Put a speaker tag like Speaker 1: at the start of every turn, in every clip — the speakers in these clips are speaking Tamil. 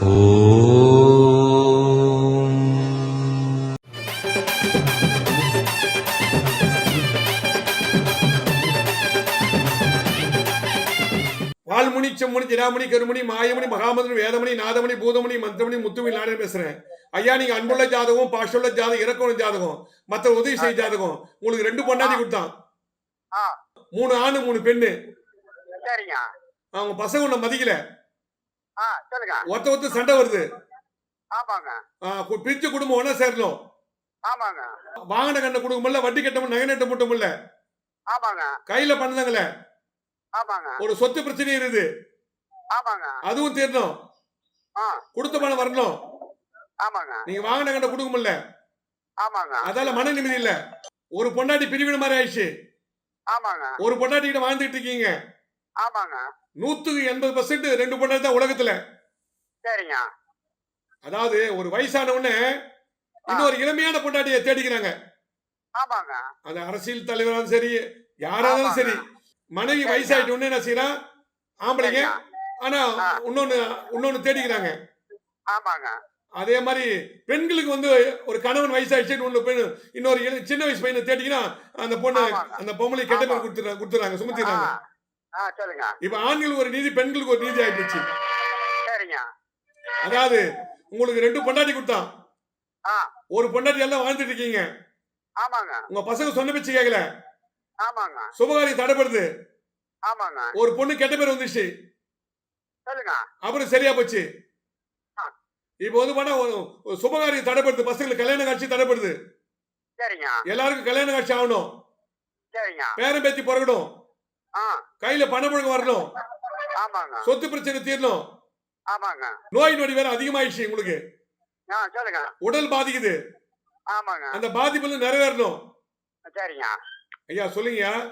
Speaker 1: வால்முனி செம்முனி ஜிடாமணி கருமணி மாயமணி மகாமந்திரி வேதமணி நாதமணி பூதமணி மந்திரமணி முத்துமணி நானே பேசுறேன்? ஐயா நீங்க அன்புள்ள ஜாதகம் பாஷுள்ள ஜாதகம் இறக்கண ஜாதகம் மத்த உதவி செய்ய ஜாதகம். உங்களுக்கு ரெண்டு பொண்டாட்டி கொடுத்தான். மூணு ஆணு மூணு பெண்ணு. அவங்க பசங்க உன்னை மதிக்கல.
Speaker 2: சொல்லுங்க.
Speaker 1: ஒத்த ஒத்த சண்டை வருது.
Speaker 2: ஆமாங்க.
Speaker 1: பிரிச்ச குடும்பம் ஒண்ணா சேரணும்.
Speaker 2: ஆமாங்க.
Speaker 1: வாங்கின கண்ண கொடுக்க முடியல வட்டி கட்ட முடியல நகை நட்ட முட்ட முடியல
Speaker 2: ஆமாங்க.
Speaker 1: கையில பண்ணதாங்களே
Speaker 2: ஆமாங்க.
Speaker 1: ஒரு சொத்து பிரச்சனை இருக்குது.
Speaker 2: ஆமாங்க.
Speaker 1: அதுவும் தீரணும்.
Speaker 2: ஆ.
Speaker 1: கொடுத்த பணம் வரணும்.
Speaker 2: ஆமாங்க.
Speaker 1: நீங்க வாங்கின கண்ண கொடுக்க முடியல
Speaker 2: ஆமாங்க.
Speaker 1: அதால மன நிம்மதி இல்ல. ஒரு பொண்டாட்டி பிரிவின மாதிரி ஆயிடுச்சு.
Speaker 2: ஆமாங்க.
Speaker 1: ஒரு பொண்டாட்டி கிட்ட வாழ்ந்துட்டு இருக்கீங்க.
Speaker 2: ஆமாங்க.
Speaker 1: நூத்துக்கு எண்பது பர்சன்ட் ரெண்டு பொண்டாட்டி தான் உலகத்துல.
Speaker 2: சரிங்க.
Speaker 1: அதாவது ஒரு வயசான உடனே இன்னொரு இளமையான பொண்டாட்டியை தேடிக்கிறாங்க.
Speaker 2: ஆமாங்க.
Speaker 1: அந்த அரசியல் தலைவராலும் சரி யாராலும் சரி. மனைவி. வயசாயிட்ட உடனே என்ன செய்யறான் ஆம்பளைங்க. ஆனா. இன்னொன்னு இன்னொன்னு தேடிக்கிறாங்க.
Speaker 2: ஆமாங்க.
Speaker 1: அதே மாதிரி பெண்களுக்கு வந்து ஒரு கணவன் வயசாயிடுச்சு இன்னொரு பெண் இன்னொரு சின்ன வயசு பையனை தேடிக்கினா அந்த பொண்ணு. அந்த பொம்பளை கெட்ட பேர். கொடுத்துறாங்க கொடுத்துறாங்க சுமத்திடுறாங்க.
Speaker 2: சொல்லுங்க.
Speaker 1: இப்ப ஆண்களுக்கு ஒரு நீதி பெண்களுக்கு ஒரு நீதி ஆயிடுச்சு.
Speaker 2: சரிங்க.
Speaker 1: அதாவது உங்களுக்கு ரெண்டு பொண்டாட்டி கொடுத்தான் ஒரு பொண்டாட்டி எல்லாம் வாழ்ந்துட்டு இருக்கீங்க.
Speaker 2: ஆமாங்க.
Speaker 1: உங்க பசங்க சொன்ன பேச்சு கேட்கல
Speaker 2: ஆமாங்க.
Speaker 1: சுபகாரியம் தடைப்படுது
Speaker 2: ஆமாங்க.
Speaker 1: ஒரு பொண்ணு கெட்ட பேர் வந்துச்சு
Speaker 2: சொல்லுங்க.
Speaker 1: அப்புறம் சரியா போச்சு. இப்போ வந்து பண்ணா சுபகாரியம் தடைப்படுது பசங்களுக்கு கல்யாண காட்சி தடைப்படுது
Speaker 2: சரிங்க.
Speaker 1: எல்லாருக்கும் கல்யாண காட்சி ஆகணும்.
Speaker 2: சரிங்க.
Speaker 1: பேரம் பேத்தி பிறக்கணும்.
Speaker 2: ஆ
Speaker 1: கையில பணமுழக்கம் வரணும்.
Speaker 2: ஆமாங்க.
Speaker 1: சொத்து பிரச்சனை தீரணும்.
Speaker 2: ஆமாங்க.
Speaker 1: நோய் நொடி வேற அதிகமாயிடுச்சு உங்களுக்கு. உடல் பாதிக்குது.
Speaker 2: ஆமாங்க.
Speaker 1: அந்த பாதிப்பு நிறைவேறணும். ஐயா
Speaker 2: சொல்லுங்க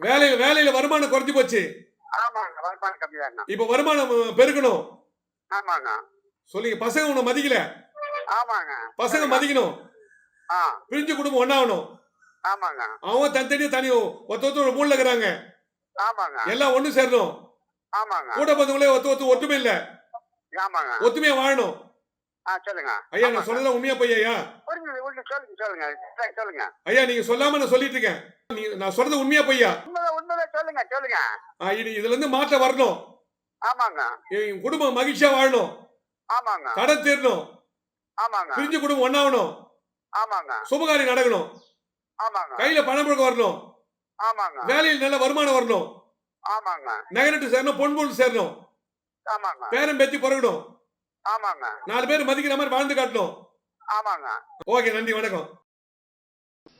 Speaker 1: வேலையில வேலையில வருமானம் குறைஞ்சு போச்சு.
Speaker 2: ஆமாங்க வருமானம் கம்மி வேணும்
Speaker 1: இப்ப வருமானம் பெருக்கணும்
Speaker 2: ஆமாங்க.
Speaker 1: சொல்லுங்க பசங்க உன்னை மதிக்கல.
Speaker 2: ஆமாங்க.
Speaker 1: பசங்க மதிக்கணும். பிரிஞ்சு குடும்பம் ஒண்ணாகணும்.
Speaker 2: ஆமாங்க.
Speaker 1: அவங்க தனித்தனியா தனி ஒத்த ஒத்த ஒரு மூணுல இருக்கிறாங்க.
Speaker 2: ஆமாங்க.
Speaker 1: எல்லாம் ஒண்ணு சேரணும்.
Speaker 2: ஆமாங்க.
Speaker 1: கூட பந்தங்களே ஒத்து ஒத்து ஒற்றுமை இல்ல.
Speaker 2: ஆமாங்க.
Speaker 1: ஒத்துமையா வாழணும்.
Speaker 2: ஆ சொல்லுங்க.
Speaker 1: ஐயா நான். சொல்றதா உண்மையா
Speaker 2: புரிஞ்சுது புரிஞ்சுது சொல்லுங்க சொல்லுங்க. சொல்லுங்க.
Speaker 1: ஐயா நீங்க சொல்லாம நான் சொல்லிட்டு இருக்கேன். நான் சொல்றது உண்மையா பொய்யா
Speaker 2: உண்மைதான் சொல்லுங்க சொல்லுங்க.
Speaker 1: இதுல இருந்து மாற்றம் வரணும்.
Speaker 2: ஆமாங்க.
Speaker 1: குடும்பம் மகிழ்ச்சியா வாழணும்.
Speaker 2: ஆமாங்க.
Speaker 1: கடன் தீரணும்.
Speaker 2: ஆமாங்க.
Speaker 1: பிரிஞ்சு குடும்பம் ஒண்ணாகணும்
Speaker 2: ஆமாங்க.
Speaker 1: சுபகாரியம் நடக்கணும். கையில பணம் புழக்கம் வரணும்.
Speaker 2: ஆமாங்க.
Speaker 1: வேலையில் நல்ல வருமானம் வரணும்.
Speaker 2: ஆமாங்க.
Speaker 1: நகரட்டு சேரணும் பொன் பொருள் சேரணும்.
Speaker 2: ஆமாங்க.
Speaker 1: பேரம் பேத்தி பிறக்கணும்.
Speaker 2: ஆமாங்க.
Speaker 1: நாலு பேர் மதிக்கிற மாதிரி வாழ்ந்து காட்டணும்.
Speaker 2: ஆமாங்க.
Speaker 1: ஓகே நன்றி வணக்கம்.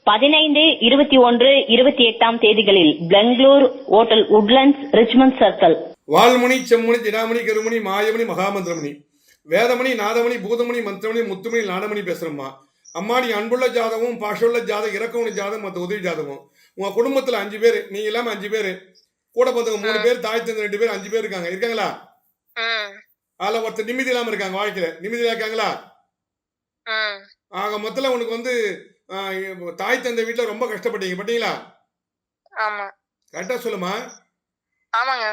Speaker 3: பதினைந்து இருபத்தி ஒன்று இருபத்தி எட்டாம் தேதிகளில் Bangalore hotel Woodlands Richmond circle.
Speaker 1: வால்மணி செம்மணி திடாமணி கருமணி மாயமணி மகாமந்திரமணி. வேதமணி நாதமணி பூதமணி மந்திரமணி முத்துமணி நாடமணி பேசுறம்மா. அம்மா நீ அன்புள்ள ஜாதகம் பாஷுள்ள ஜாதகம் இறக்கவணி ஜாதகம் மற்ற உதவி ஜாதகம் உங்க குடும்பத்துல அஞ்சு பேர் நீங்க இல்லாம அஞ்சு பேர் கூட பார்த்தவங்க மூணு பேர் தாய் தந்தை ரெண்டு பேர் அஞ்சு பேர் இருக்காங்க. இருக்காங்களா? அதுல ஒருத்தர் நிம்மதி இல்லாம இருக்காங்க வாழ்க்கையில. நிம்மதி இருக்காங்களா? ஆக மொத்தத்துல உனக்கு வந்து தாய் தந்தை வீட்டுல ரொம்ப கஷ்டப்பட்டீங்க. பட்டீங்களா? கரெக்டா சொல்லுமா
Speaker 4: ஆமாங்க.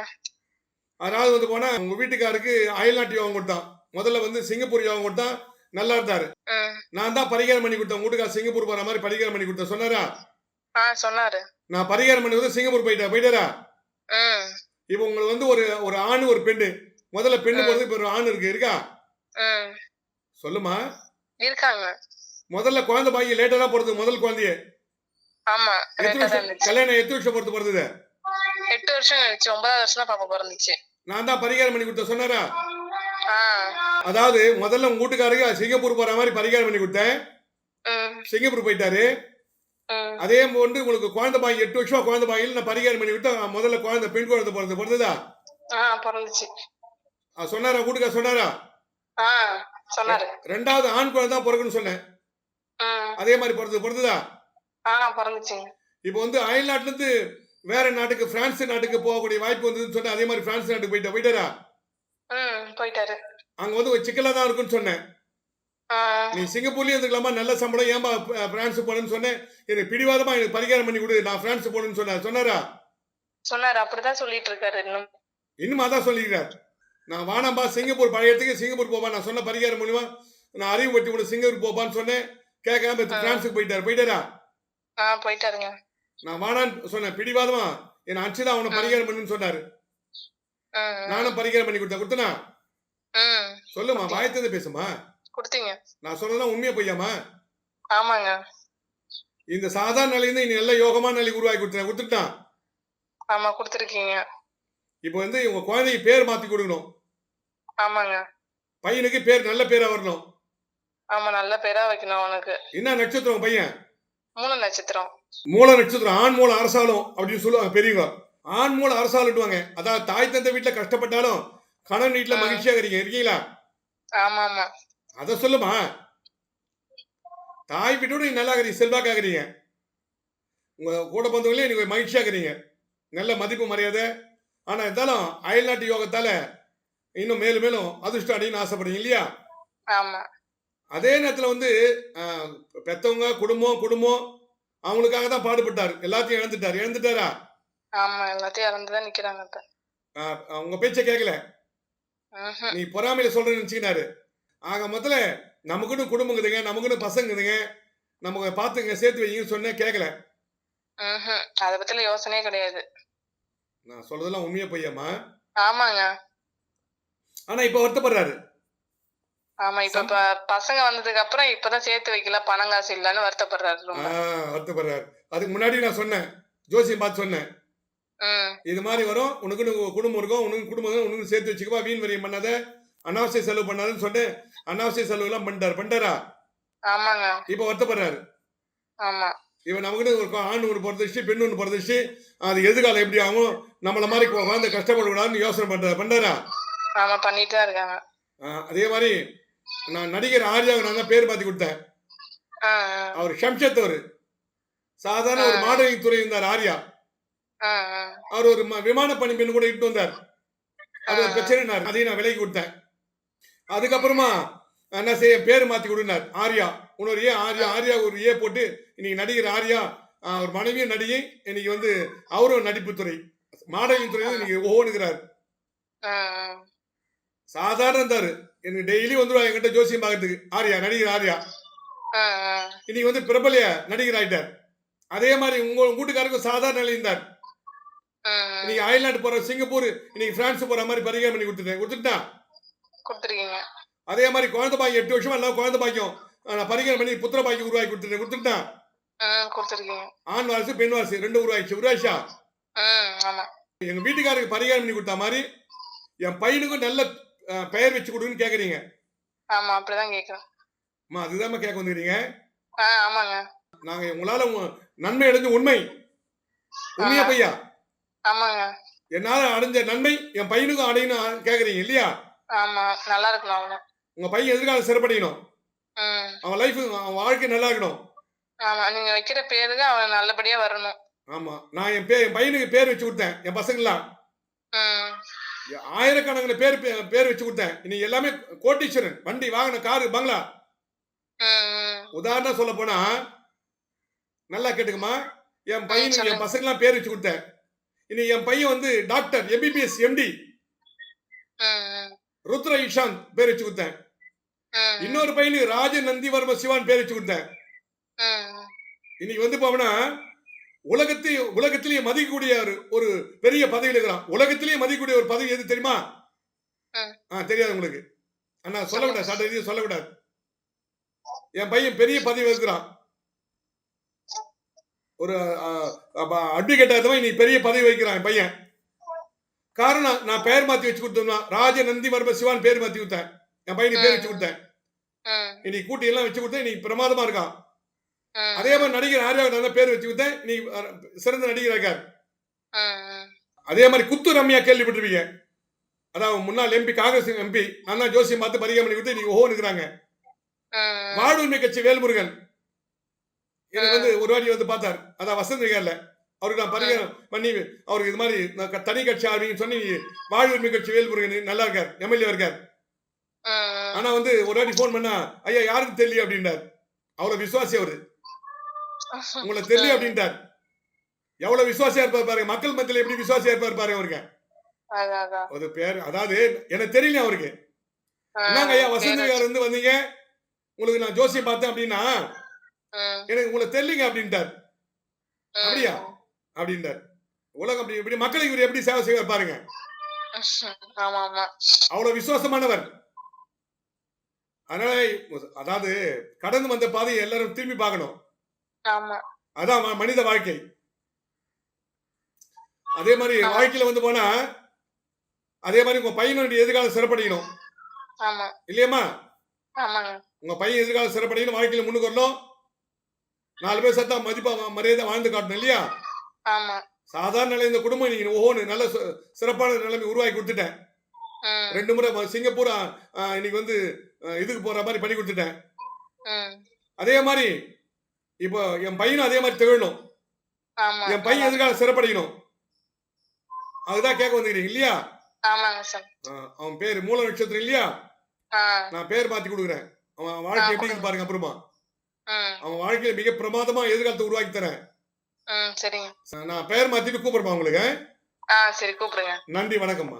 Speaker 1: அதாவது வந்து போனா உங்க வீட்டுக்காருக்கு அயல்நாட்டு யோகம் கொடுத்தான். முதல்ல வந்து சிங்கப்பூர் யோகம் கொடுத்தான். நல்லா இருந்தாரு. நான் தான் பரிகாரம் பண்ணி கொடுத்தேன். வீட்டுக்கார சிங்கப்பூர் போற மாதிரி பரிகாரம் பண்ணி கொடுத்தேன். சொன்னாரா?
Speaker 4: சொன்னாரு.
Speaker 1: நான் பரிகாரம் பண்ணி வந்து சிங்கப்பூர் போயிட்டேன். போயிட்டாரா? இப்போ உங்களுக்கு வந்து ஒரு ஒரு ஆண் ஒரு பெண்ணு. முதல்ல பெண்ணு. போறது இப்ப ஒரு ஆண் இருக்கு. இருக்கா? சொல்லுமா?
Speaker 4: இருக்காங்க.
Speaker 1: முதல்ல குழந்தை பாக்கி லேட்டா தான் பிறந்தது முதல் குழந்தைய.
Speaker 4: ஆமா
Speaker 1: கல்யாணம் எத்தனை வருஷம் பொறுத்து பிறந்தது?
Speaker 4: எட்டு வருஷம் கழிச்சு ஒன்பதாவது வருஷம் தான் பாப்பா பிறந்துச்சு.
Speaker 1: நான் தான் பரிகாரம் பண்ணி கொடுத்தேன். சொன்னாரா? அதாவது முதல்ல உங்க வீட்டுக்காருக்கு சிங்கப்பூர் போற மாதிரி பரிகாரம் பண்ணி கொடுத்தேன். சிங்கப்பூர் போயிட்டாரு. அதே வந்து உங்களுக்கு குழந்தை பாக்கி எட்டு வருஷமா குழந்தை பாக்கியில் நான் பரிகாரம் பண்ணி விட்டேன் முதல்ல குழந்தை பெண் குழந்தை பிறந்து பிறந்ததா
Speaker 4: பிறந்துச்சு
Speaker 1: சொன்னாரா? வீட்டுக்கார சொன்னாரா? ரெண்டாவது ஆண் குழந்தை தான் பிறகுன்னு சொன்னேன். அதே மாதிரி பிறந்தது. பிறந்ததா
Speaker 4: பிறந்துச்சுங்க
Speaker 1: இப்போ வந்து அயல்நாட்டுல இருந்து வேற நாட்டுக்கு பிரான்ஸ் நாட்டுக்கு போகக்கூடிய வாய்ப்பு வந்ததுன்னு சொன்னேன். அதே மாதிரி பிரான்ஸ் நாட்டுக்கு போயிட்டா போயிட்டாரா?
Speaker 4: போயிட்டாரு.
Speaker 1: அங்க வந்து ஒரு சிக்கலா தான் இருக்குன்னு சொன்னேன். நீ சிங்கப்பூர்லயே இருந்துக்கலாமா? நல்ல சம்பளம். ஏன்பா பிரான்ஸ் போனேன்னு சொன்னேன். எனக்கு பிடிவாதமா எனக்கு பரிகாரம் பண்ணி கொடு. நான் பிரான்ஸ் போகணும்னு சொன்னார். சொன்னாரா?
Speaker 4: சொன்னாரு. அப்படிதான் சொல்லிட்டு இருக்காரு இன்னும்.
Speaker 1: இன்னும் அதான் சொல்லிக்கிறார். நான் வானாம்பா சிங்கப்பூர் பழைய இடத்துக்கு சிங்கப்பூர் போப்பா. நான் சொன்ன பரிகாரம் மூலியமா நான் அறிவுபடுத்தி கூட சிங்கப்பூர் போப்பான்னு சொன்னேன். கேட்காம. பிரான்ஸுக்கு போயிட்டாரு. போயிட்டாரா?
Speaker 4: போயிட்டாருங்க.
Speaker 1: நான் வானான்னு சொன்னேன். பிடிவாதமா? என்ன அனுப்பிச்சுதான் அவனை. பரிகாரம் பண்ணுன்னு சொன்னாரு. நானும் பரிகாரம் பண்ணி கொடுத்தேன்? கொடுத்தனா சொல்லுமா? வாயத்தது பேசுமா?
Speaker 4: கொடுத்தீங்க.
Speaker 1: நான் சொல்றதெல்லாம் உண்மையா பொய்யாமா?
Speaker 4: ஆமாங்க.
Speaker 1: இந்த சாதாரண நிலையில நீ நல்ல யோகமான நிலை உருவாக்கி கொடுத்தேன் கொடுத்துட்டான்?
Speaker 4: ஆமா கொடுத்துருக்கீங்க.
Speaker 1: இப்போ வந்து உங்க குழந்தைக்கு பேர் மாத்தி கொடுக்கணும்.
Speaker 4: ஆமாங்க.
Speaker 1: பையனுக்கு பேர் நல்ல பேரா வரணும்.
Speaker 4: ஆமா நல்ல பேரா வைக்கணும் அவனுக்கு.
Speaker 1: என்ன நட்சத்திரம் பையன்?
Speaker 4: மூணு நட்சத்திரம்.
Speaker 1: மூல நட்சத்திரம் ஆண் மூல அரசாலும் அப்படின்னு சொல்லுவாங்க பெரியவங்க. ஆண் மூல அரசாலுட்டுவாங்க அதாவது தாய் தந்தை வீட்டுல கஷ்டப்பட்டாலும் கணவன் வீட்டுல
Speaker 4: ஆ.
Speaker 1: மகிழ்ச்சியா இருக்கீங்க இருக்கீங்களா அத சொல்லுமா? தாய் வீட்டோட நீங்க நல்லா இருக்கிறீங்க செல்வாக்கா இருக்கிறீங்க உங்க கூட பிறந்தவங்களே நீங்க மகிழ்ச்சியா இருக்கிறீங்க நல்ல மதிப்பு மரியாதை. ஆனா இருந்தாலும் அயல்நாட்டு யோகத்தால இன்னும் மேலும் மேலும் அதிர்ஷ்டம் அடையணும்னு ஆசைப்படுறீங்க இல்லையா? அதே நேரத்துல வந்து பெத்தவங்க குடும்பம் குடும்பம் அவங்களுக்காக தான் பாடுபட்டார். எல்லாத்தையும் இழந்துட்டார். இழந்துட்டாரா?
Speaker 4: ஆமா எல்லாத்தையும் இறந்துதான் நிக்கிறாங்க இப்ப.
Speaker 1: உங்க பேச்ச கேட்கல. நீ பொறாமையில சொல்றேன்னு நினைச்சுக்கினாரு. ஆக முதல்ல நமக்குன்னு குடும்பங்குதுங்க நமக்குன்னு பசங்குதுங்க நமக்கு பார்த்துங்க சேர்த்து வைங்கன்னு சொன்னேன் கேட்கல.
Speaker 4: அத பத்தில யோசனையே கிடையாது.
Speaker 1: நான் சொல்றதெல்லாம் உண்மையா பொய்யாமா
Speaker 4: ஆமாங்க.
Speaker 1: ஆனா இப்ப வருத்தப்படுறாரு.
Speaker 4: ஆமா இப்ப பசங்க வந்ததுக்கு அப்புறம் இப்பதான் சேர்த்து வைக்கல பணம் காசு இல்லன்னு வருத்தப்படுறாரு
Speaker 1: வருத்தப்படுறாரு. அதுக்கு முன்னாடி நான் சொன்னேன் ஜோசியம் பார்த்து சொன்னேன். இது மாதிரி வரும். உனக்குன்னு உன் குடும்பம் இருக்கும். உனக்கு குடும்பம் உனக்கு சேர்த்து வச்சுக்கவா? வீண் வரியம் பண்ணாத. அனாவசிய செலவு பண்ணாதுன்னு சொன்னேன் அனாவசிய செலவு எல்லாம் பண்ணிட்டாரு. பண்ணிட்டாரா?
Speaker 4: ஆமாங்க.
Speaker 1: இப்ப வருத்தப்படுறாரு.
Speaker 4: ஆமா.
Speaker 1: இவன் நமக்குன்னு ஒரு ஆண் ஒன்று பிறந்துச்சு பெண் ஒன்று பிறந்துச்சு அது எதிர்காலம் எப்படி ஆகும்? நம்மள மாதிரி குழந்தை கஷ்டப்படக்கூடாதுன்னு யோசனை பண்றாரு. பண்றாரா
Speaker 4: ஆமா பண்ணிட்டு தான் இருக்காங்க.
Speaker 1: ஆஹ், அதே மாதிரி நான் நடிகர் ஆர்யாவுக்கு நான் தான் பேர் மாத்தி கொடுத்தேன். அவர் ஷம்ஷத் அவரு சாதாரண ஒரு. மாடலிங் துறை இருந்தார் ஆர்யா. அவர் ஒரு விமான பணி பெண் கூட இட்டு வந்தார். அது. பிரச்சனை அதையும் நான் விலைக்கு கொடுத்தேன். அதுக்கப்புறமா என்ன செய்ய பேர் மாத்தி கொடுனார் ஆர்யா. இன்னொரு ஏ ஆர்யா. ஆர்யா ஒரு ஏ போட்டு இன்னைக்கு நடிகர் ஆர்யா அவர் மனைவியும் நடிகை இன்னைக்கு வந்து அவரும் நடிப்பு துறை. மாடலிங் துறையில இன்னைக்கு
Speaker 4: ஆ.
Speaker 1: சாதாரண இருந்தாரு. எனக்கு டெய்லி வந்துருவா என்கிட்ட ஜோசியம் பார்க்கறதுக்கு. ஆர்யா நடிகர் ஆர்யா. இன்னைக்கு வந்து பிரபலிய நடிகர் ஆயிட்டார். அதே மாதிரி உங்க வீட்டுக்காரருக்கும் சாதாரண நிலை இருந்தார். இன்னைக்கு அயல்நாட்டு போற சிங்கப்பூர் இன்னைக்கு பிரான்ஸ் போற மாதிரி பரிகாரம் பண்ணி கொடுத்துட்டேன். கொடுத்துட்டான்
Speaker 4: கொடுத்துருக்கீங்க.
Speaker 1: அதே மாதிரி குழந்தை பாக்கியம் எட்டு வருஷமா எல்லாம் குழந்தை பாக்கியம். நான் பரிகாரம் பண்ணி புத்திர பாக்கியம் உருவாக்கி கொடுத்துட்டேன்.
Speaker 4: கொடுத்துருக்கீங்க.
Speaker 1: ஆண் வாரிசு பெண் வாரிசு ரெண்டு உருவாயிடுச்சு. உருவாயிச்சா
Speaker 4: ஆமா.
Speaker 1: எங்க வீட்டுக்காரருக்கு பரிகாரம் பண்ணி கொடுத்த மாதிரி என் பையனுக்கும் நல்ல பெயர் வச்சு கொடுன்னு கேக்குறீங்க.
Speaker 4: ஆமா அப்படிதான் கேக்குறேன்.
Speaker 1: அம்மா அதுதான் கேட்க வந்துக்கிறீங்க
Speaker 4: ஆமாங்க.
Speaker 1: நாங்க உங்களால நன்மை அடைஞ்ச உண்மை. உண்மையா. பையா என்னால அடைஞ்ச நன்மை என் பையனுக்கும் அடையணும் கேக்குறீங்க இல்லையா?
Speaker 4: ஆமா நல்லா இருக்கணும் அவனு
Speaker 1: உங்க பையன் எதிர்காலம் சிறப்படையணும். அவன் லைஃப் அவன் வாழ்க்கை நல்லா இருக்கணும்.
Speaker 4: ஆமா நீங்க வைக்கிற பேருக்கு அவன் நல்லபடியா வரணும்.
Speaker 1: ஆமா நான் என் பே என் பையனுக்கு பேர் வச்சு கொடுத்தேன் என் பசங்களாம் ஆயிரக்கணக்கில் பேர் பேர் வச்சு கொடுத்தேன். இன்னைக்கு எல்லாமே கோட்டீஸ்வரன் வண்டி வாகனம் காரு பங்களா. உதாரணம் சொல்ல போனா நல்லா கேட்டுக்கமா என் பையனுக்கு. என் பசங்களாம் பேர் வச்சு கொடுத்தேன். இன்னைக்கு என் பையன் வந்து doctor MBBS MD Rudra Ishant பேர் வச்சு கொடுத்தேன். இன்னொரு பையனுக்கு ராஜ நந்திவர்ம சிவான் பேர் வச்சு கொடுத்தேன். இன்னைக்கு வந்து பாவனா உலகத்தை உலகத்திலேயே மதிக்கக்கூடிய ஒரு ஒரு பெரிய பதவியில் இருக்கிறான். உலகத்திலேயே மதிக்கக்கூடிய ஒரு பதவி எது தெரியுமா? தெரியாது உங்களுக்கு. அண்ணா சொல்லக்கூடாது. சட்ட ரீதியாக சொல்லக்கூடாது. என் பையன் பெரிய பதவி இருக்கிறான். ஒரு அட்வொகேட் ஆகுதவன் இன்னைக்கு பெரிய பதவி வைக்கிறான் என் பையன். காரணம் நான் பெயர் மாத்தி வச்சு கொடுத்தோம்னா ராஜ நந்தி வர்ம சிவான் பேர் மாத்தி கொடுத்தேன். என் பையனுக்கு பேர் வச்சு கொடுத்தேன். இன்னைக்கு கூட்டி எல்லாம் வச்சு கொடுத்தேன் இன்னைக்கு பிரமாதமா இருக்கான். அதே மாதிரி நடிகர் தான் பேர் வச்சு கொடுத்தேன். நீ சிறந்த நடிகர் இருக்கார். அதே மாதிரி குத்து ரம்யா கேள்விப்பட்டிருப்பீங்க. அதாவது முன்னாள் எம்பி காங்கிரஸ் எம்பி நான் ஜோசியம் பார்த்து பரிகாரம் பண்ணி கொடுத்து நீங்க ஓனுக்குறாங்க
Speaker 4: ம்
Speaker 1: வாழ்வுரிமை கட்சி வேல்முருகன். எனக்கு வந்து ஒரு வாட்டி வந்து பார்த்தார். அதான் வசந்த் விகார்ல அவருக்கு நான் பரிகாரம் பண்ணி அவருக்கு இது மாதிரி நான் தனி கட்சி ஆரம்பிங்கன்னு சொல்லி வாழ்வுரிமை கட்சி வேல்முருகன் நல்லா இருக்கார் எம்எல்ஏ இருக்கார். ஆனா வந்து ஒரு வாட்டி ஃபோன் பண்ணா ஐயா யாருக்கு தெரியல அப்படின்றார் அவ்வளவு விசுவாசி அவரு. உங்களை தெரியும் அப்படின்ட்டார். எவ்வளவு விசுவாசியா இருப்பார் பாருங்க. மக்கள் மத்தியில எப்படி விசுவாசியா இருப்பார் பாருங்க அவருக்கு. ஒரு பேர் அதாவது எனக்கு தெரியல அவருக்கு. என்னங்க ஐயா
Speaker 4: பேர்
Speaker 1: வசந்தவியார் இருந்து வந்தீங்க? உங்களுக்கு நான் ஜோசியம் பார்த்தேன் அப்படின்னா எனக்கு உங்களை தெரியலங்க அப்படின்ட்டார். அப்படியா? அப்படின்ட்டார் உலகம் அப்படி இப்படி மக்களுக்கு இவர் எப்படி சேவை செய்வார் பாருங்க. அவ்வளவு விசுவாசமானவர். அதனால அதாவது கடந்து வந்த பாதையை எல்லாரும் திரும்பி பார்க்கணும். அதான் மனித வாழ்க்கை. அதே மாதிரி. வாழ்க்கையில வந்து போனா அதே மாதிரி உங்க பையனுடைய எதிர்காலம் சிறப்படையணும். இல்லையாம்மா? உங்க பையன் எதிர்காலம் சிறப்படையணும் வாழ்க்கையில முன்னுக்கு வரணும். நாலு பேர் சத்தா மதிப்பா மரியாதை வாழ்ந்து காட்டணும் இல்லையா? சாதாரண நிலை இந்த குடும்பம் நீங்க ஓஹோன்னு நல்ல சிறப்பான நிலைமை உருவாக்கி கொடுத்துட்டேன். ரெண்டு முறை சிங்கப்பூர் இன்னைக்கு வந்து இதுக்கு போற மாதிரி பண்ணி கொடுத்துட்டேன். அதே மாதிரி இப்போ என் பையனும் அதே மாதிரி திகழணும். என் பையன் எதிர்காலம் சிறப்படையணும் அதுதான் கேட்க வந்துக்கிறீங்க இல்லையா? அவன் பேர் மூல நட்சத்திரம் இல்லையா நான் பேர் மாத்தி கொடுக்குறேன். அவன் வாழ்க்கை எப்படி பாருங்க அப்புறமா. அவன் வாழ்க்கையில மிக பிரமாதமா எதிர்காலத்தை உருவாக்கி தரேன்.
Speaker 4: சரிங்க.
Speaker 1: நான் பெயர் மாத்திட்டு கூப்பிடுமா உங்களுக்கு.
Speaker 4: சரி கூப்பிடுங்க.
Speaker 1: நன்றி வணக்கம்மா.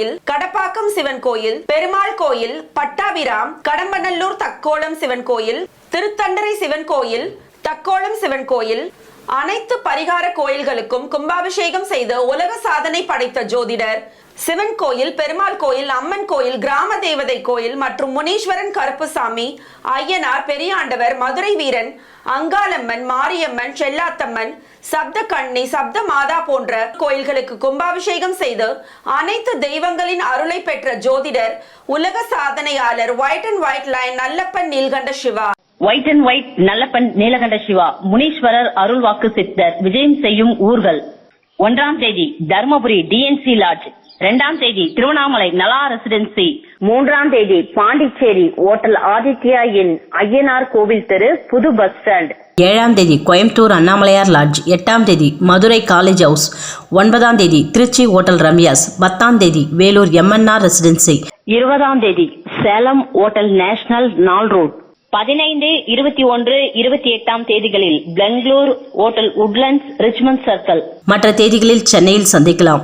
Speaker 5: கடப்பாக்கம் சிவன் கோயில் பெருமாள் கோயில் பட்டாபிராம் கடம்பநல்லூர் தக்கோலம் சிவன் கோயில் திருத்தண்டரை சிவன் கோயில் தக்கோலம் சிவன் கோயில் அனைத்து பரிகார கோயில்களுக்கும் கும்பாபிஷேகம் செய்து உலக சாதனை படைத்த ஜோதிடர் சிவன் கோயில் பெருமாள் கோயில் அம்மன் கோயில் கிராம தேவதை கோயில் மற்றும் முனீஸ்வரன் கருப்புசாமி ஐயனார் பெரியாண்டவர் மதுரை வீரன் அங்காளம்மன் மாரியம்மன் செல்லாத்தம்மன் சப்த கண்ணி சப்த மாதா போன்ற கோயில்களுக்கு கும்பாபிஷேகம் செய்து அனைத்து தெய்வங்களின் அருளை பெற்ற ஜோதிடர் உலக சாதனையாளர் white and white line Nallappan Neelkanda Siva.
Speaker 3: White and white Nallappan Neelakanda Siva Muneeswarar அருள்வாக்கு சித்தர் விஜயம் செய்யும் ஊர்கள். ஒன்றாம் தேதி தர்மபுரி டிஎன்சி லாட்ஜ் இரண்டாம் தேதி திருவண்ணாமலை நலா ரெசிடென்சி மூன்றாம் தேதி பாண்டிச்சேரி ஓட்டல் ஆதித்யா இன் ஐயனார் கோவில் தெரு புது பஸ் ஸ்டாண்ட்
Speaker 6: ஏழாம் தேதி கோயம்புத்தூர் அண்ணாமலையார் லாட்ஜ் எட்டாம் தேதி மதுரை காலேஜ் ஹவுஸ் ஒன்பதாம் தேதி திருச்சி ஹோட்டல் ரம்யாஸ். பத்தாம் தேதி வேலூர் எம்என்ஆர் ரெசிடென்சி
Speaker 3: இருபதாம் தேதி சேலம் ஓட்டல் நேஷனல் நாள் ரோட் பதினைந்து இருபத்தி ஒன்று இருபத்தி எட்டாம் தேதிகளில் Bangalore hotel Woodlands Richmond circle
Speaker 6: மற்ற தேதிகளில் சென்னையில் சந்திக்கலாம்.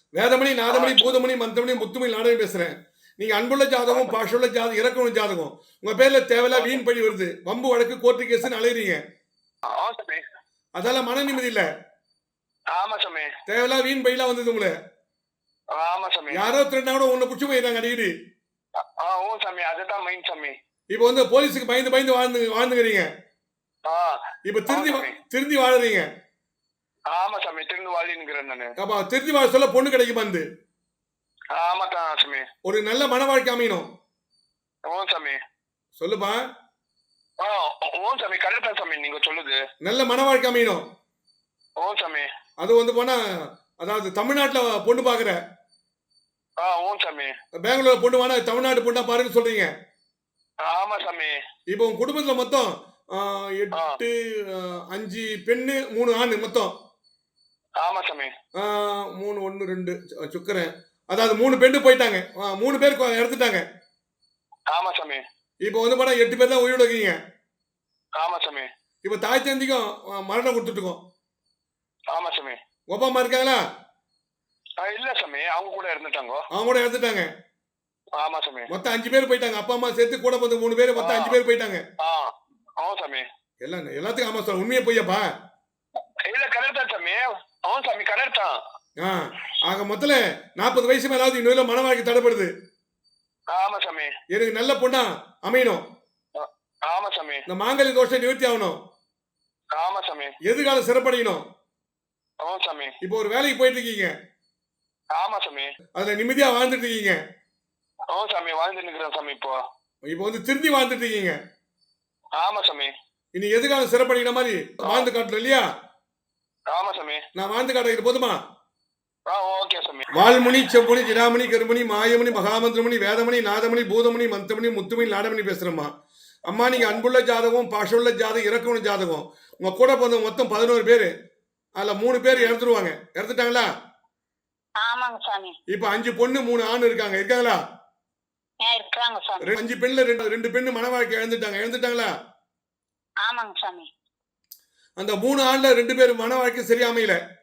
Speaker 1: வேதமணி நாதமணி பூதமணி மந்திரமணி முத்துமணி நாடகம் பேசுறேன். நீங்க அன்புள்ள ஜாதகம் பாஷுள்ள ஜாதகம் இறக்கணும் ஜாதகம் உங்க பேர்ல தேவையில்ல வீண் பழி வருது. வம்பு வழக்கு கோர்ட்டு கேஸ்னு அலையறீங்க. அதால மன நிம்மதி இல்ல. தேவையில்ல வீண் பழிலாம் வந்தது உங்களை. யாரோ திருட்டா கூட உன்னை புடிச்சு போயிடுறாங்க அடிக்கடி. இப்போ வந்து போலீஸுக்கு பயந்து பயந்து வாழ்ந்து வாழ்ந்துக்கிறீங்க. இப்ப திருந்தி. திருந்தி வாழறீங்க.
Speaker 2: ஆமா சாமி திருந்து வாழினுக்கிறேன் நானு.
Speaker 1: அப்ப திருந்தி வாழ சொல்ல பொண்ணு கிடைக்குமா வந்து
Speaker 2: ஆமா தான் சாமி.
Speaker 1: ஒரு நல்ல மன வாழ்க்கை அமையணும்.
Speaker 2: ஓ சாமி.
Speaker 1: சொல்லுப்பா.
Speaker 2: ஆ ஓ சாமி கரெக்ட் சாமி நீங்க சொல்லுது.
Speaker 1: நல்ல மன வாழ்க்கை அமையணும்.
Speaker 2: ஓ சாமி.
Speaker 1: அது வந்து போனா அதாவது தமிழ்நாட்டுல பொண்ணு பாக்குற.
Speaker 2: ஆ ஓ சாமி.
Speaker 1: பெங்களூர்ல பொண்ணு வேணா தமிழ்நாடு பொண்ணா பாருன்னு சொல்றீங்க.
Speaker 2: ஆமா சாமி.
Speaker 1: இப்போ உங்க குடும்பத்துல மொத்தம் எட்டு அஞ்சு பெண்ணு மூணு ஆண் மொத்தம்.
Speaker 2: ஆமா சாமி.
Speaker 1: மூணு ஒன்று ரெண்டு சுக்கரன். அதாவது மூணு பெண்ணு போயிட்டாங்க. மூணு பேர் கொ- இறந்துட்டாங்க.
Speaker 2: ஆமா சாமி.
Speaker 1: இப்போ வந்து போனா எட்டு பேர் தான் உயிரோட இருக்கீங்க
Speaker 2: ஆமா சாமி.
Speaker 1: இப்போ தாய் தந்திக்கும் மரணம் கொடுத்துட்டுருக்கோம்
Speaker 2: ஆமா சாமி.
Speaker 1: ஒப்பா அம்மா இருக்காங்களா?
Speaker 2: இல்ல சாமி. அவங்க கூட இருந்துட்டாங்க
Speaker 1: அவங்க கூட இறந்துட்டாங்க.
Speaker 2: ஆமா சாமி.
Speaker 1: மொத்தம் அஞ்சு பேர் போயிட்டாங்க. அப்பா அம்மா சேர்த்து கூட வந்து மூணு பேர் மொத்தம் அஞ்சு பேர் போயிட்டாங்க.
Speaker 2: ஆ ஓ சாமி.
Speaker 1: எல்லாம் எல்லாத்துக்கும் ஆமா சார் உண்மையை பொய்யாப்பா?
Speaker 2: இல்ல கரெக்ட் சாமி. ஓ சாமி கரெக்ட் தான்.
Speaker 1: ஆ ஆக மொத்தல நாற்பது வயசு மேலாவது இன்னும் மன வாழ்க்கை தடைப்படுது
Speaker 2: ஆமா சாமி.
Speaker 1: எனக்கு நல்ல பொண்ணா அமையணும்.
Speaker 2: ஆமா சாமி.
Speaker 1: இந்த மாங்கல்ய தோஷம் நிவர்த்தி ஆகணும்.
Speaker 2: ஆமா சாமி.
Speaker 1: எதிர்காலம் சிறப்படையணும்.
Speaker 2: ஓ சாமி.
Speaker 1: இப்போ ஒரு வேலைக்கு போயிட்டு இருக்கீங்க
Speaker 2: ஆமா சாமி.
Speaker 1: அதுல நிம்மதியா வாழ்ந்துட்டு இருக்கீங்க
Speaker 2: ஓ சாமி வாழ்ந்து நிக்கிறேன் சாமி இப்போ.
Speaker 1: இப்போ வந்து திருந்தி வாழ்ந்துட்டு இருக்கீங்க
Speaker 2: ஆமா சாமி.
Speaker 1: இனி எதிர்காலம் சிறப்படைகிற மாதிரி வாழ்ந்து காட்டணும் இல்லையா?
Speaker 2: ஆமா
Speaker 1: நான் வாழ்ந்து காட்டுறது போதுமா? வால்மணி செம்பொனி ஜிடாமணி கருமணி மாயமணி மகாமந்திரமணி வேதமணி நாதமணி பூதமணி மந்திரமணி முத்துமணி நாடமணி பேசுறேம்மா. அம்மா நீங்க அன்புள்ள ஜாதகம் பாஷுள்ள ஜாதகம் இறக்கணும் ஜாதகம். உங்க கூட பிறந்த மொத்தம் பதினோரு பேர். அதுல மூணு பேர் இறந்துருவாங்க. இறந்துட்டாங்களா?
Speaker 7: ஆமாங்க சாமி.
Speaker 1: இப்ப அஞ்சு பொண்ணு மூணு ஆண் இருக்காங்க. இருக்காங்களா? அஞ்சு பெண்ணுல ரெண்டு ரெண்டு பெண்ணு மன வாழ்க்கை இழந்துட்டாங்க இழந்துட்டாங்களா
Speaker 7: ஆமாங்க சாமி.
Speaker 1: அந்த மூணு ஆண்ல ரெண்டு பேர் மன வாழ்க்கை சரியா அமையல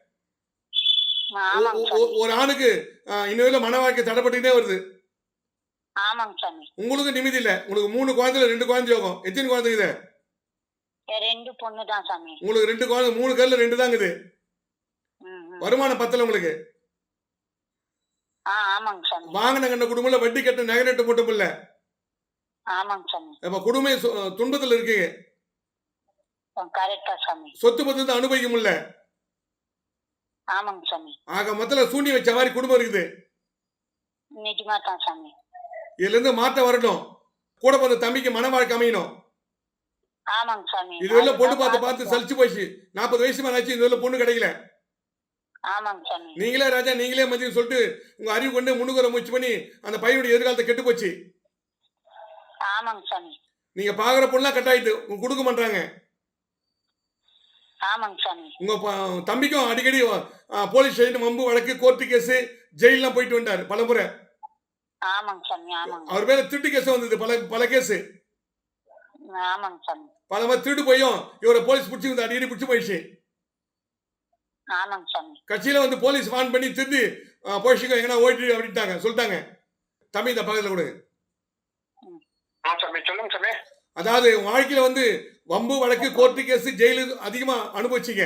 Speaker 1: ஒரு ஆணுக்கு இன்னும் மன வாழ்க்கை தடைப்பட்டுக்கிட்டே வருது. உங்களுக்கு நிம்மதி இல்ல. உங்களுக்கு மூணு குழந்தைல ரெண்டு குழந்தை யோகம். எத்தனை குழந்தை இது?
Speaker 7: ரெண்டு பொண்ணு தான் சாமி.
Speaker 1: உங்களுக்கு ரெண்டு குழந்தை மூணு கல்ல ரெண்டு தாங்க இது. வருமானம் பத்தல உங்களுக்கு. வாங்கின கண்ட குடும்பம்ல வட்டி கட்ட நகை நட்டு மட்டும் இல்ல
Speaker 7: ஆமாங்க சாமி.
Speaker 1: இப்ப குடும்ப சு- துன்பத்துல இருக்கீங்க. சொத்து பத்து அனுபவிக்க முடியல
Speaker 7: ஆமாங்க சாமி.
Speaker 1: ஆக மொத்தல சூனி வச்ச மாதிரி குடும்பம் இருக்குது.
Speaker 7: நிஜமா தான் சாமி.
Speaker 1: இதுல இருந்து மாற்றம் வரணும் கூட பிறந்த தம்பிக்கு மன வாழ்க்கை அமையணும்.
Speaker 7: ஆமாங்க சாமி.
Speaker 1: இது வெளில பொண்ணு பார்த்து பார்த்து. சலிச்சு போச்சு. நாற்பது வயசு மேல ஆச்சு இது வெளில பொண்ணு கிடைக்கல.
Speaker 7: ஆமாங்க சாமி.
Speaker 1: நீங்களே ராஜா நீங்களே மதியம் சொல்லிட்டு உங்க அறிவு கொண்டு முன்னுக்குற முயற்சி பண்ணி அந்த பையனுடைய எதிர்காலத்தை கெட்டு போச்சு.
Speaker 7: ஆமாங்க சாமி.
Speaker 1: நீங்க பாக்குற பொண்ணெல்லாம் கட் ஆயிட்டு உங்க கொடுக்க மாட்டாங்க
Speaker 7: ஆமாங்க சாமி.
Speaker 1: உங்க தம்பிக்கும் அடிக்கடி போலீஸ் ஸ்டேஷன் வம்பு வழக்கு கோர்ட்டு கேஸ் ஜெயிலாம் போயிட்டு வந்தாரு பல முறை.
Speaker 7: ஆமாங்க சாமி ஆமாங்க.
Speaker 1: அவர் மேல திருட்டு கேஸ் வந்தது பல பல கேஸ்.
Speaker 7: ஆமாங்க சாமி.
Speaker 1: பல மாதிரி திருட்டு போயும் இவரை போலீஸ் பிடிச்சி வந்து அடிக்கடி பிடிச்சி போயிடுச்சு.
Speaker 7: ஆமாங்க சாமி.
Speaker 1: கட்சியில வந்து போலீஸ் வான் பண்ணி திருந்தி போலீஸுக்கு எங்கன்னா ஓடிட்டு அப்படின்ட்டாங்க சொல்லிட்டாங்க. தம்பி இந்த பக்கத்துல கொடுங்க
Speaker 2: சொல்லுங்க சாமி.
Speaker 1: அதாவது வாழ்க்கையில வந்து வம்பு வழக்கு கோர்ட்டு கேஸ் ஜெயிலு அதிகமா அனுபவிச்சீங்க.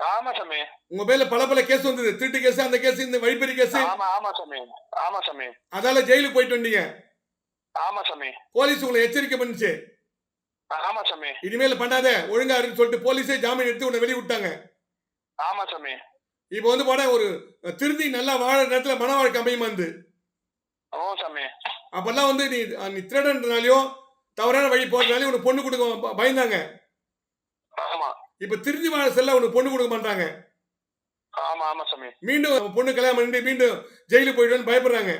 Speaker 2: ஆமா சாமி.
Speaker 1: உங்க பேர்ல பல பல கேஸ் வந்தது. திருட்டு கேஸ் அந்த கேஸ் இந்த வழிப்பறி கேஸ்
Speaker 2: ஆமா ஆமா சாமி. ஆமா சாமி.
Speaker 1: அதால ஜெயிலுக்கு போயிட்டு வந்தீங்க.
Speaker 2: ஆமா சாமி.
Speaker 1: போலீஸ் உங்களை எச்சரிக்கை பண்ணுச்சு.
Speaker 2: ஆமா சாமி.
Speaker 1: இனிமேல் பண்ணாத ஒழுங்கா இருக்குன்னு சொல்லிட்டு போலீஸே ஜாமீன் எடுத்து உன்னை வெளிய விட்டாங்க
Speaker 2: ஆமா சாமி.
Speaker 1: இப்போ வந்து போனா ஒரு திருந்தி நல்லா வாழ நேரத்துல மன வாழ்க்கை அமையுமா இருந்து
Speaker 2: ஓ சாமி.
Speaker 1: அப்பெல்லாம் வந்து நீ நீ திருடன்றனாலையோ தவறான வழி போறதுனாலையும் உனக்கு பொண்ணு கொடுக்க பயந்தாங்க.
Speaker 2: ஆமா.
Speaker 1: இப்ப திருந்தி வாழ செல்ல உனக்கு பொண்ணு கொடுக்க மாட்டாங்க.
Speaker 2: ஆமா ஆமா சாமி.
Speaker 1: மீண்டும் பொண்ணு கல்யாணம் பண்ணிட்டு மீண்டும் ஜெயிலுக்கு போயிடுவேன்னு பயப்படுறாங்க.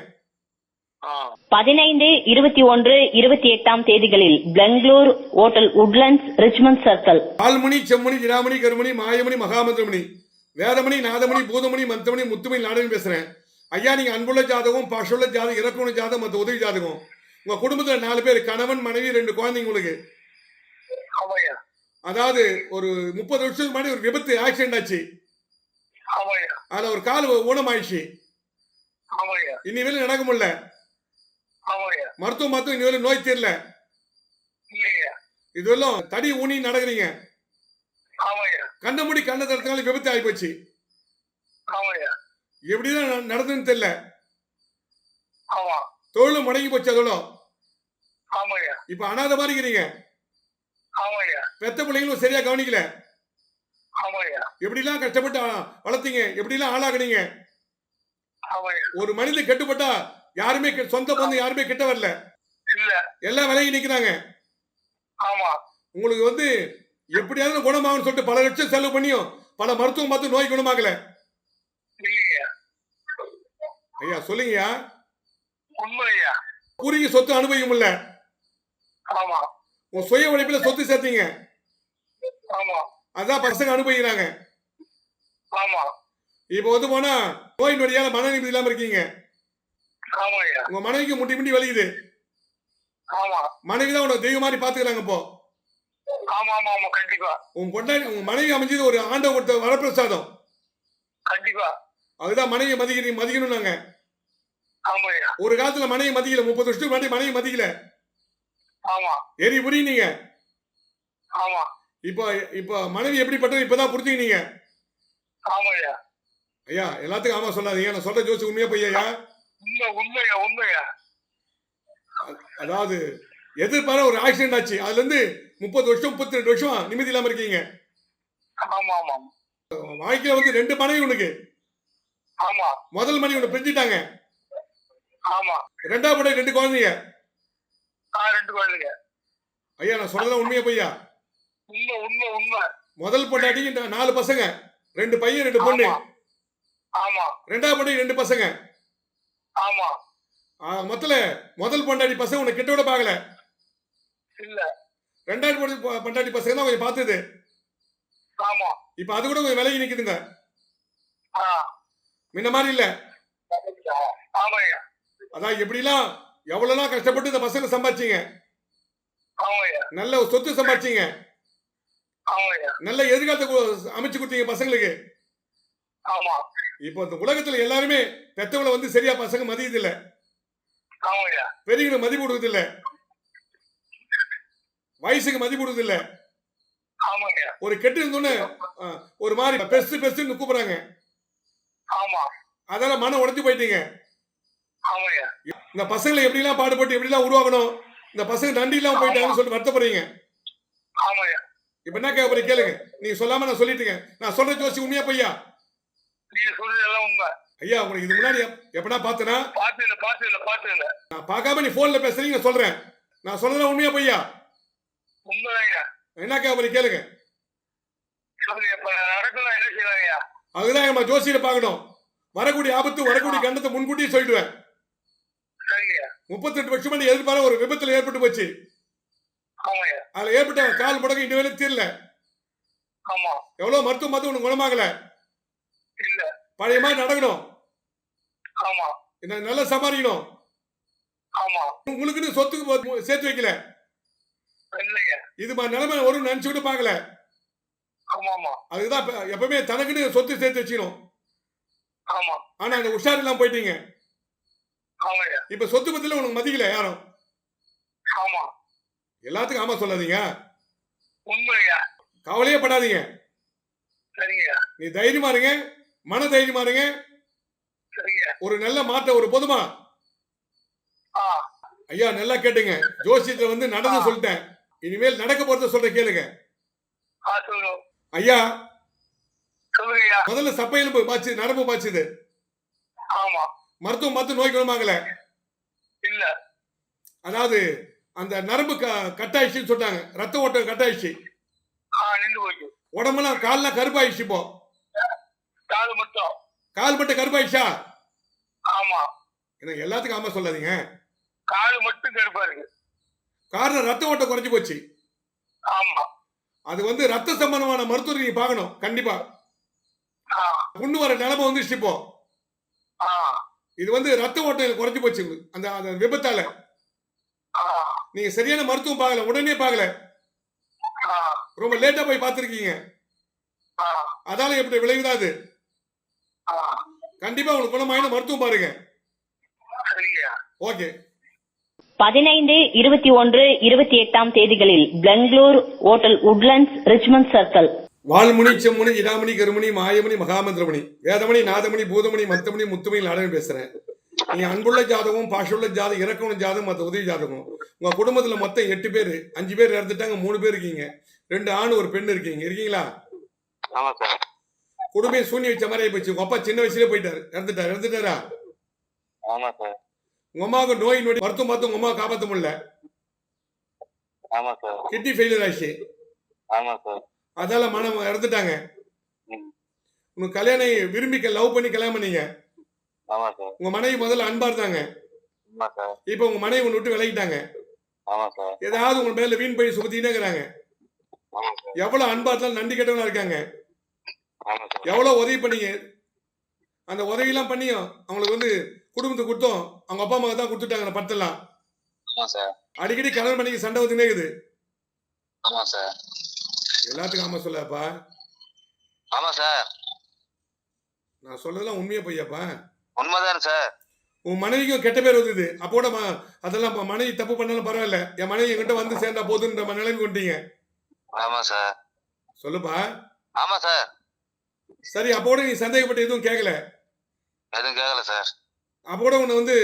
Speaker 3: பதினைந்து இருபத்தி ஒன்று இருபத்தி எட்டாம் தேதிகளில் Bangalore hotel Woodlands Richmond circle.
Speaker 1: பால்மணி செம்மணி ஜிடாமணி கருமணி மாயமணி மகாமந்திரமணி வேதமணி நாதமணி பூதமணி மந்தமணி முத்துமணி நாடகம் பேசுறேன். ஐயா நீங்க அன்புள்ள ஜாதகம் பாஷுள்ள ஜாதகம் இறக்குண ஜாதகம் மற்ற உதவி ஜாதகம். உங்க குடும்பத்துல நாலு பேர் கணவன் மனைவி ரெண்டு குழந்தைங்க உங்களுக்கு? அதாவது ஒரு முப்பது வருஷத்துக்கு முன்னாடி ஒரு விபத்து ஆக்சிடென்ட் ஆச்சு. அதுல ஒரு கால் ஊனமாயிடுச்சு.
Speaker 2: ஆமாய்யா.
Speaker 1: இனிமேல் நடக்க முடியல.
Speaker 2: ஆமாய்யா.
Speaker 1: மருத்துவம் இனிமேல் நோய்
Speaker 2: இல்லையா
Speaker 1: இதுவெல்லாம் தடி ஊனி நடக்கிறீங்க. கண்ண மூடி கண்ணை தரத்துனால விபத்து ஆகி போச்சு எப்படிதான் நடந்ததுன்னு தெரியல. தொழிலும் முடங்கி போச்சு அதோட இப்ப அனாதை மாதிரி இருக்கிறீங்க பெத்த பிள்ளைங்களும் சரியா கவனிக்கல. எப்படிலாம் கஷ்டப்பட்டு வளர்த்தீங்க? எப்படிலாம் ஆளாக்குனீங்க?
Speaker 2: ஆமாய்யா.
Speaker 1: ஒரு மனிதன் கெட்டுப்பட்டா யாருமே சொந்த பந்து யாருமே கிட்ட வரல.
Speaker 2: இல்ல.
Speaker 1: எல்லாம் விலகி நிக்கிறாங்க உங்களுக்கு வந்து எப்படியாவது குணமாகும்னு சொல்லிட்டு பல லட்சம் செலவு பண்ணியும் பல மருத்துவம் பார்த்து நோய் குணமாகல. ஐயா சொல்லுங்கய்யா.
Speaker 2: உண்மையா.
Speaker 1: சொத்து அனுபவிக்க முடியல
Speaker 2: ஆமா.
Speaker 1: உன் சுய உழைப்புல சொத்து சேர்த்தீங்க.
Speaker 2: ஆமா.
Speaker 1: அதான் பசங்க அனுபவிக்கிறாங்க.
Speaker 2: ஆமா.
Speaker 1: இப்போ வந்து போனா நோய் நொடியால மன நிம்மதி இல்லாம இருக்கீங்க. உங்க மனைவிக்கு முட்டி முட்டி வலிக்குது.
Speaker 2: ஆமா.
Speaker 1: மனைவி தான் உன்னை தெய்வம் மாதிரி பாத்துக்கிறாங்க இப்போ.
Speaker 2: ஆமா ஆமா ஆமா கண்டிப்பா.
Speaker 1: உன் பொண்டாட்டி உங்க மனைவி அமைஞ்சது ஒரு ஆண்டவ கொடுத்த வரப்பிரசாதம்.
Speaker 2: கண்டிப்பா.
Speaker 1: அதுதான் மனைவி மதிக்கிறீங்க மதிக்கணும் நாங்க ஒரு காலத்துல மனைவி மதிக்கல முப்பது வருஷத்துக்கு முன்னாடி மனைவி மதிக்கல. எரி புரி நீங்க
Speaker 2: ஆமா.
Speaker 1: இப்போ இப்போ மனைவி எப்படிப்பட்டது இப்பதான் புரிஞ்சுக்கினீங்க?
Speaker 2: ஆமாய்யா.
Speaker 1: ஐயா எல்லாத்துக்கும் ஆமா சொல்லாதீங்க. நான் சொல்ற ஜோசி உண்மையா பொய்யா
Speaker 2: உண்மை உண்மையா உண்மையா.
Speaker 1: அதாவது எதிர்பார ஒரு ஆக்சிடென்ட் ஆச்சு. அதுல இருந்து முப்பது வருஷம் முப்பத்தி ரெண்டு வருஷம் நிம்மதி இல்லாம இருக்கீங்க. வாழ்க்கையில வந்து ரெண்டு மனைவி உனக்கு. முதல் மனைவி உன்னை பிரிஞ்சுட்டாங்க. ரெண்டாவது ரெண்டு குழந்தைங்க.
Speaker 2: ரெண்டு குழந்தைங்க
Speaker 1: ஐயா நான் சொல்றதெல்லாம் உண்மையா பொய்யா?
Speaker 2: உண்மை உண்மை உண்மை.
Speaker 1: முதல் பொண்டாட்டிக்கு இந்த நாலு பசங்க. ரெண்டு பையன் ரெண்டு பொண்ணு.
Speaker 2: ஆமா. ஆமா.
Speaker 1: ரெண்டாவது பொண்டாட்டி ரெண்டு பசங்க.
Speaker 2: ஆமா.
Speaker 1: ஆ, மொத்தல முதல் பொண்டாட்டி பசங்க உன்னை கிட்ட விட பார்க்கல.
Speaker 2: இல்ல.
Speaker 1: ரெண்டாவது பொண்டாட்டி பொண்டாட்டி பசங்க தான் கொஞ்சம் பார்த்தது.
Speaker 2: ஆமா.
Speaker 1: இப்ப அது கூட கொஞ்சம் விலகி நிக்குதுங்க.
Speaker 2: ஆ.
Speaker 1: முன்ன மாதிரி இல்ல.
Speaker 2: ஆமாய்யா
Speaker 1: அதான் எப்படிலாம் எவ்வளவுலாம் கஷ்டப்பட்டு இந்த பசங்க சம்பாதிச்சீங்க நல்ல ஒரு சொத்து சம்பாதிச்சீங்க நல்ல எதிர்காலத்தை அமைச்சு கொடுத்தீங்க பசங்களுக்கு.
Speaker 2: ஆமா.
Speaker 1: இப்போ இந்த உலகத்துல எல்லாருமே பெத்தவங்களை வந்து சரியா பசங்க மதியது இல்ல பெரியவங்களை மதிப்பு கொடுக்குறது இல்ல வயசுக்கு மதிப்பு கொடுக்குறது இல்ல ஒரு கெட்டு இருந்தோன்னு ஒரு மாதிரி பெருசு பெருசுன்னு கூப்பிடுறாங்க.
Speaker 2: ஆமா.
Speaker 1: அதெல்லாம் மனம் உடைஞ்சு போயிட்டீங்க. இந்த பசங்களை எப்படிலாம் பாடுபட்டு எப்படிலாம் உருவாக்கணும்? இந்த பசங்க நன்றி இல்லாம போயிட்டாங்கன்னு சொல்லிட்டு வருத்தப்படுறீங்க? இப்ப என்ன கேட்க கேளுங்க. நீங்க சொல்லாம நான் சொல்லிட்டீங்க. நான் சொல்ற ஜோசி உண்மையா
Speaker 2: உண்மை.
Speaker 1: ஐயா உங்களுக்கு இது முன்னாடி எப்- எப்பனா பார்த்தனா
Speaker 2: பாத்து இல்ல பாத்து இல்ல பாத்து இல்ல
Speaker 1: நான் பார்க்காம நீ போன்ல பேசுறீங்க சொல்றேன். நான் சொல்றதா உண்மையா
Speaker 2: உண்மைதாங்க
Speaker 1: என்ன கேட்க கேளுங்க. அதுதான் நம்ம ஜோசியில பார்க்கணும். வரக்கூடிய ஆபத்து வரக்கூடிய கண்டத்தை முன்கூட்டியே சொல்லிடுவேன். முப்பத்தெட்டு வருஷம் பண்ணி எதிர்பார ஒரு விபத்துல ஏற்பட்டு போச்சு. அதுல ஏற்பட்ட கால் முடக்கம் இந்த வேலை
Speaker 2: ஆமா.
Speaker 1: எவ்வளவு மருத்துவம் பார்த்து உனக்கு குணமாகல.
Speaker 2: இல்ல.
Speaker 1: பழைய மாதிரி நடக்கணும். நல்லா சம்பாதிக்கணும்
Speaker 2: ஆமா.
Speaker 1: உங்களுக்குன்னு சொத்துக்கு சேர்த்து வைக்கல. இது மாதிரி நிலைமை வரும் நினைச்சு கூட
Speaker 2: ஆமா
Speaker 1: அதுதான் எப்பவுமே தனக்குன்னு சொத்து சேர்த்து வச்சுக்கணும். ஆனா அந்த உஷார் இல்லாம போயிட்டீங்க. இப்ப சொத்து பத்தில உனக்கு மதிக்கல யாரும்?
Speaker 2: ஆமா.
Speaker 1: எல்லாத்துக்கும் ஆமா சொல்லாதீங்க.
Speaker 2: உண்மையா?
Speaker 1: கவலையே படாதீங்க.
Speaker 2: சரிங்கய்யா.
Speaker 1: நீ தைரியமா இருங்க. மன தைரியமா இருங்க.
Speaker 2: சரிங்க
Speaker 1: ஒரு நல்ல மாற்றம் ஒரு பொதுமா? ஐயா நல்லா கேட்டுங்க. ஜோசியத்துல வந்து நடந்து. சொல்லிட்டேன். இனிமேல் நடக்க போறத சொல்ற கேளுங்க. ஐயா. முதல்ல சப்பை எலும்பு பாய்ச்சு நரம்பு பாய்ச்சுது
Speaker 8: ஆமா.
Speaker 1: மருத்துவம் பார்த்து நோய் குணமாகல.
Speaker 8: இல்ல.
Speaker 1: அதாவது அந்த நரம்பு கட்டாயிடுச்சுன்னு சொன்னாங்க ரத்த ஓட்டம் கட்டாயிடுச்சு. உடம்பெல்லாம் கால்லாம் கருப்பாயிடுச்சு இப்போ.
Speaker 8: காது மட்டும்.
Speaker 1: கால் மட்டும் கருப்பாயிடுச்சா?
Speaker 8: ஆமா.
Speaker 1: எனக்கு எல்லாத்துக்கும் ஆமா சொல்லாதீங்க.
Speaker 8: காது மட்டும் கருப்பா இருக்கு.
Speaker 1: காரணம் ரத்த ஓட்டம் குறைஞ்சு போச்சு.
Speaker 8: ஆமா.
Speaker 1: அது வந்து ரத்த சம்பந்தமான மருத்துவரை நீங்க பார்க்கணும். கண்டிப்பா. புண்ணு வர நிலைமை வந்துருச்சு இப்போ.
Speaker 8: ஆ.
Speaker 1: இது வந்து ரத்த ஓட்டம் குறைஞ்சு போச்சு அந்த அந்த விபத்தால. நீங்க சரியான மருத்துவம் பார்க்கல உடனே பார்க்கல. ரொம்ப லேட்டா போய் பார்த்துருக்கீங்க. அதால எப்படி விளைவுதான் அது? கண்டிப்பா உங்களுக்கு குணமாயின மருத்துவம் பாருங்க. ஓகே.
Speaker 6: பதினைந்து இருபத்தி ஒன்று இருபத்தி எட்டாம் தேதிகளில் Bangalore hotel Woodlands Richmond circle.
Speaker 1: வால்முனி செம்முனி இடாமணி கருமணி மாயமணி மகாமந்திரமணி வேதமணி நாதமணி பூதமணி மத்தமணி முத்துமணி நாடகம் பேசுறேன். நீங்க அன்புள்ள ஜாதகம் பாஷுள்ள ஜாதகம் இறக்கணும் ஜாதகம் மற்ற உதவி ஜாதகம் உங்க குடும்பத்துல மொத்தம் எட்டு பேர் அஞ்சு பேர் இறந்துட்டாங்க மூணு பேர் இருக்கீங்க. ரெண்டு ஆண் ஒரு பெண் இருக்கீங்க. இருக்கீங்களா? குடும்பம் சூனி வச்ச மாதிரி போச்சு உங்க அப்பா சின்ன வயசுலயே போயிட்டாரு. இறந்துட்டாரு. இறந்துட்டாரா? உங்க அம்மாவுக்கு நோய் நொடி மருத்துவம் பார்த்து உங்க அம்மா காப்பாற்ற முடியல. கிட்னி ஃபெயிலியர்
Speaker 8: சார்
Speaker 1: அதால மனம் இறந்துட்டாங்க. உங்க கல்யாணம் விரும்பி லவ் பண்ணி கல்யாணம் பண்ணீங்க உங்க மனைவி முதல்ல அன்பா இருந்தாங்க இப்போ உங்க மனைவி ஒன்று விட்டு விலகிட்டாங்க. ஏதாவது உங்க மேல வீண் போய்
Speaker 8: சார்
Speaker 1: எவ்வளவு அன்பா இருந்தாலும் நன்றி கெட்டவங்களா இருக்காங்க. எவ்வளவு உதவி பண்ணீங்க. அந்த உதவியெல்லாம் பண்ணியும் அவங்களுக்கு வந்து குடும்பத்துக்கு கொடுத்தோம். அவங்க அப்பா அம்மா தான் கொடுத்துட்டாங்க
Speaker 8: சார்
Speaker 1: அடிக்கடி கல்யாணம் பண்ணி சண்டை வந்துனே இருக்குது. எல்லாத்துக்கும் ஆமா சொல்லப்பா.
Speaker 8: ஆமா சார்.
Speaker 1: நான் சொல்றதெல்லாம் உண்மையா பொய்யாப்பா?
Speaker 8: உண்மைதான் சார்.
Speaker 1: உன் மனைவிக்கும் கெட்ட பேர் வந்தது. அப்போட அதெல்லாம் ப- மனைவி தப்பு பண்ணாலும் பரவாயில்ல. என் மனைவி என்கிட்ட வந்து சேர்ந்தா போதுன்ற நிலைமை கொண்டீங்க
Speaker 8: ஆமா சார்.
Speaker 1: சொல்லுப்பா.
Speaker 8: ஆமா சார்.
Speaker 1: சரி அப்போட நீ சந்தேகப்பட்டு எதுவும் கேட்கல
Speaker 8: எதுவும் கேட்கல சார்.
Speaker 1: அப்போட உன்னை வந்து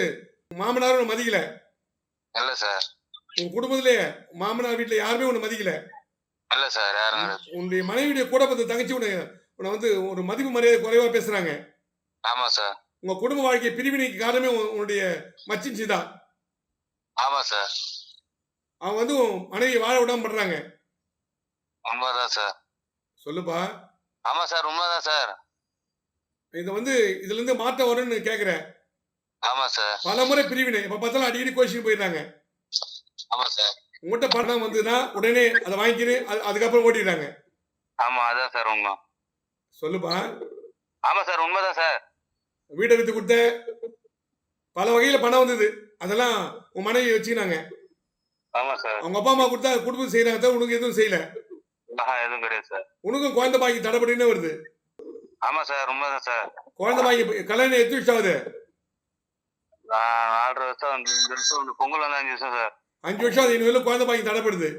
Speaker 1: மாமனாரும் மதிக்கல.
Speaker 8: இல்ல சார்.
Speaker 1: உன் குடும்பத்திலே மாமனார் வீட்டுல யாருமே உன்னை மதிக்கல.
Speaker 8: இல்ல சார்.
Speaker 1: உன்னுடைய மனைவியுடைய கூட பார்த்த தங்கச்சி உன்னை உன்னை வந்து ஒரு மதிப்பு மரியாதை குறைவா பேசுறாங்க.
Speaker 8: ஆமா சார்.
Speaker 1: உங்க குடும்ப வாழ்க்கை பிரிவினைக்கு காரணமே உன்- உன்னுடைய மச்சின்சி தான்
Speaker 8: ஆமா சார்.
Speaker 1: அவங்க வந்து மனைவி வாழ விடாம பண்றாங்க.
Speaker 8: உண்மைதான் சார்.
Speaker 1: சொல்லுப்பா.
Speaker 8: ஆமா சார் உண்மைதான் சார்.
Speaker 1: இதை வந்து இதுல இருந்து மாற்றம் வரும்னு கேக்குறேன்.
Speaker 8: ஆமா சார்.
Speaker 1: பல முறை பிரிவினை. இப்ப பார்த்தாலும் அடிக்கடி கோச்சிக்கு போயிடுறாங்க.
Speaker 8: ஆமா சார்.
Speaker 1: உங்கள்கிட்ட பணம் வந்ததுன்னா உடனே அதை வாங்கிக்கின்னு அது- அதுக்கப்புறம் ஓட்டிடுறாங்க.
Speaker 8: ஆமா அதான் சார் உண்மை.
Speaker 1: சொல்லுப்பா.
Speaker 8: ஆமா சார் உண்மைதான் சார்.
Speaker 1: வீட்டை வித்து கொடுத்த பல வகையில பணம் வந்தது. அதெல்லாம் உன் மனைவி வச்சுக்கினாங்க.
Speaker 8: ஆமா சார்.
Speaker 1: அவங்க அப்பா அம்மா கொடுத்தா குடும்பம் செய்யறாங்க தவிர உனக்கு எதுவும் செய்யல.
Speaker 8: எதுவும் கிடையாது சார்.
Speaker 1: உனக்கும் குழந்தை பாக்கி தடைப்பட்டுனே வருது.
Speaker 8: ஆமா சார் உண்மைதான் சார்.
Speaker 1: குழந்தை பாக்கி கல்யாணம் எத்து வருஷம் ஆகுது?
Speaker 8: நாலரை வருஷம் பொங்கல் வந்து அஞ்சு வருஷம் சார்.
Speaker 1: அஞ்சு வருஷம் அது இன்னும் குழந்தை பாக்கி தடைப்படுது.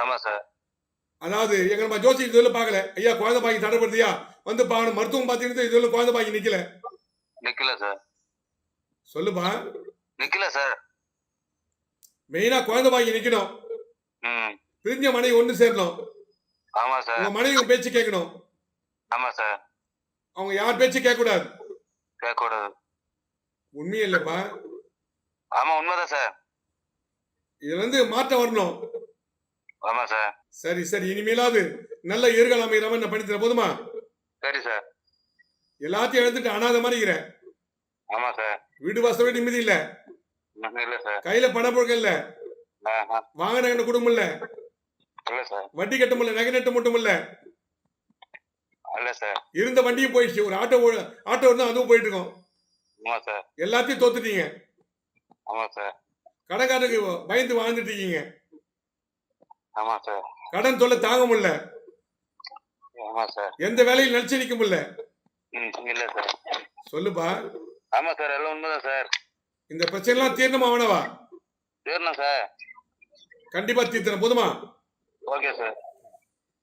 Speaker 8: ஆமா சார்.
Speaker 1: அதாவது எங்க நம்ம ஜோசி இதுல பார்க்கல. ஐயா குழந்தை பாக்கி தடைப்படுதியா? வந்து பாக்கணும் மருத்துவம் பார்த்தீங்கன்னா இதுல குழந்தை பாக்கி நிக்கல.
Speaker 8: நிக்கல சார்.
Speaker 1: சொல்லுப்பா.
Speaker 8: நிக்கல சார்.
Speaker 1: மெயினா குழந்தை பாக்கி நிக்கணும். பிரிஞ்ச மனைவி ஒண்ணு சேரணும்.
Speaker 8: ஆமா சார்.
Speaker 1: உங்க மனைவி பேச்சு கேட்கணும்.
Speaker 8: ஆமா சார்.
Speaker 1: அவங்க யார் பேச்சு கேட்க கூடாது
Speaker 8: கேட்கக்கூடாது.
Speaker 1: உண்மையே இல்லப்பா.
Speaker 8: ஆமா உண்மைதான் சார்.
Speaker 1: இதுல இருந்து மாற்றம் வரணும்.
Speaker 8: ஆமா சார்.
Speaker 1: சரி சரி. இனிமேலாவது நல்ல எதிர்காலம் அமைகிறவன் நான் பண்ணி தர போதுமா?
Speaker 8: சரி சார்.
Speaker 1: எல்லாத்தையும் இழந்துட்டு அனாத மாதிரி இருக்கிறேன்
Speaker 8: ஆமா சார்.
Speaker 1: வீடு வாசல் நிம்மதி இல்ல.
Speaker 8: இல்ல சார்.
Speaker 1: கையில பணம் புழக்கம் இல்ல. வாங்கின கண்ட குடும்பம் இல்ல. வட்டி கட்ட முடியல நகை நட்ட மட்டும் இல்ல. இருந்த வண்டியும் போயிடுச்சு. ஒரு ஆட்டோ ஆட்டோ இருந்தா அதுவும் போயிட்டு இருக்கோம். எல்லாத்தையும் தோத்துட்டீங்க.
Speaker 8: ஆமா சார்.
Speaker 1: கடைக்காரருக்கு பயந்து வாழ்ந்துட்டு இருக்கீங்க.
Speaker 8: ஆமா சார்.
Speaker 1: கடன் தொல்லை தாங்க முடியல.
Speaker 8: ஆமா சார்.
Speaker 1: எந்த வேலையும் நினைச்சு நிக்க முடியல.
Speaker 8: இல்ல சார்.
Speaker 1: சொல்லுப்பா.
Speaker 8: ஆமா சார் எல்லாம் உண்மைதான் சார்.
Speaker 1: இந்த பிரச்சனை எல்லாம் தீர்ணமா வேணவா
Speaker 8: சரிண்ணா சார்.
Speaker 1: கண்டிப்பா தீர்த்தன போதுமா?
Speaker 8: Okay sir.